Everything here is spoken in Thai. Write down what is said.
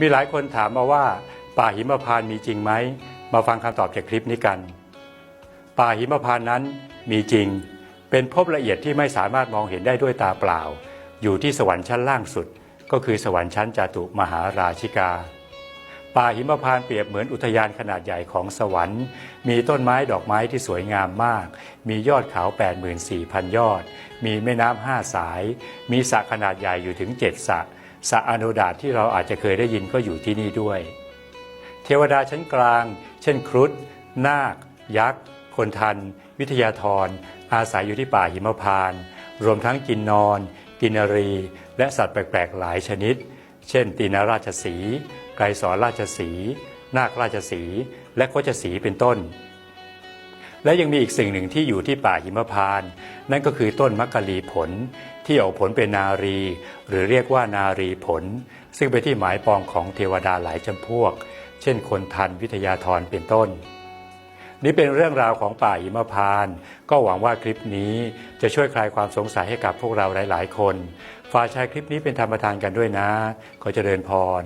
มีหลายคนถามมาว่า ป่าหิมพานต์มีจริงไหม มาฟังคำตอบจากคลิปนี้กัน ป่าหิมพานต์นั้นมีจริง เป็นภพละเอียดที่ไม่สามารถมองเห็นได้ด้วยตาเปล่า อยู่ที่สวรรค์ชั้นล่างสุด ก็คือสวรรค์ชั้นจตุมหาราชิกา ป่าหิมพานต์เปรียบเหมือนอุทยานขนาดใหญ่ของสวรรค์ มีต้นไม้ดอกไม้ที่สวยงามมาก มียอดเขา84,000 ยอด มีแม่น้ำห้าสาย มีสระขนาดใหญ่อยู่ถึง 7สระ สระอโนดาตที่เราอาจจะเคยได้ยินก็อยู่ที่นี่ด้วย เทวดาชั้นกลาง เช่นครุฑนาค ยักษ์ คนทัน วิทยาธรอาศัยอยู่ที่ป่าหิมพานต์รวมทั้งกินนอน กินนรี และสัตว์แปลกๆหลายชนิด เช่น ตีนราชสี ไกรสอนราชสี นาคราชสี และโคชสีเป็นต้น และยังมีอีกสิ่งหนึ่งที่อยู่ที่ป่าหิมพานต์นั่นก็คือต้นมักกะลีผล ที่ออกผลเป็นนารี หรือเรียกว่านารีผล ซึ่งเป็นที่หมายปองของเทวดาหลายจำพวก เช่นคนทันวิทยาธรเป็นต้น นี่เป็นเรื่องราวของป่าหิมพานต์ก็หวังว่าคลิปนี้จะช่วยคลายความสงสัยให้กับพวกเราหลาย ๆ คนฝากแชร์คลิปนี้เป็นธรรมทานกันด้วยนะขอเจริญพร